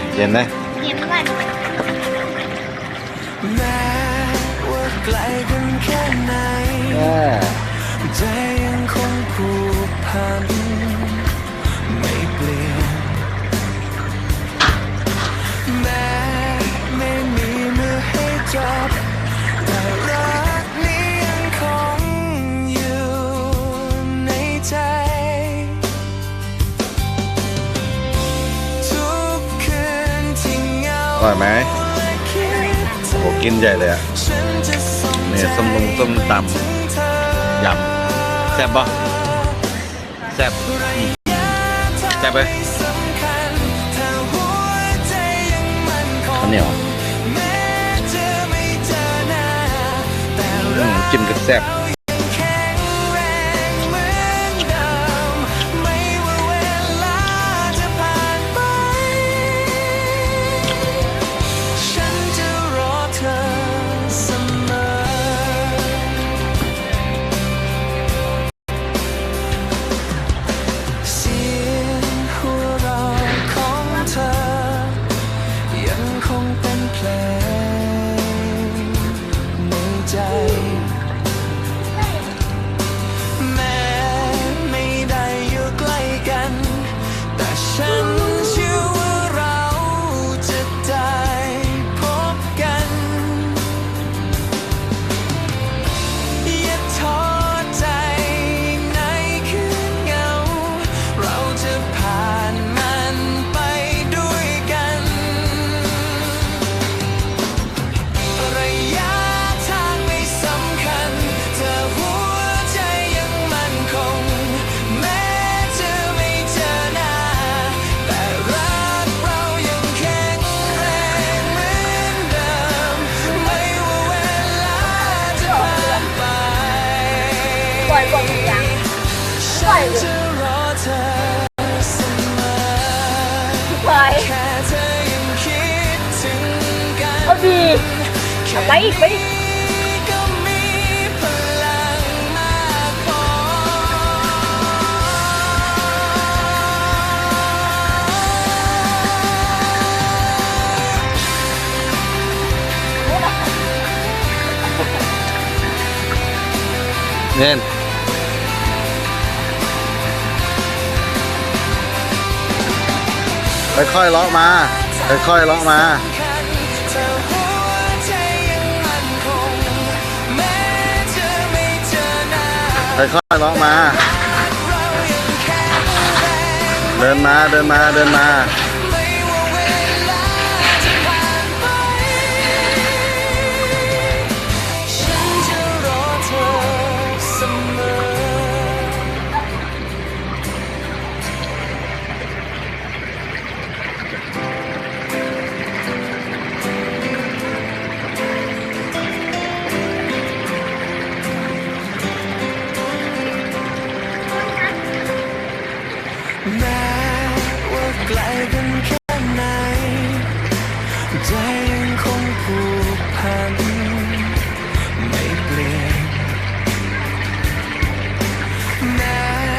งเย็นไหมเย็นมากแลกั อร่อยไหมโหกินใหญ่เลยอะเนี่ยส้มลงส้มตำยำแซ่บปะแซ่บแซ่บไหมข้าวเหนียวจิ้มกับแซ่บ อยกว่ามึงยังดิปล่อดีอาไปอีกไปเงิน ไปค่อยเลาะมาไปค่อยเลาะมาไปค่อยเลาะมา เดินมาเดินมาเดินมา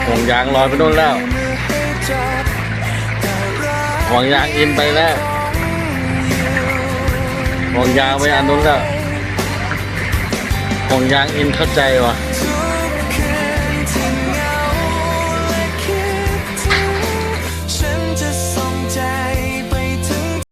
ห่วงยางลอยไปโน่นแล้วห่วงยางอินไปแล้วห่วงยางไปอันโนู้นแล้วห่วงยางอินเข้าใจวะ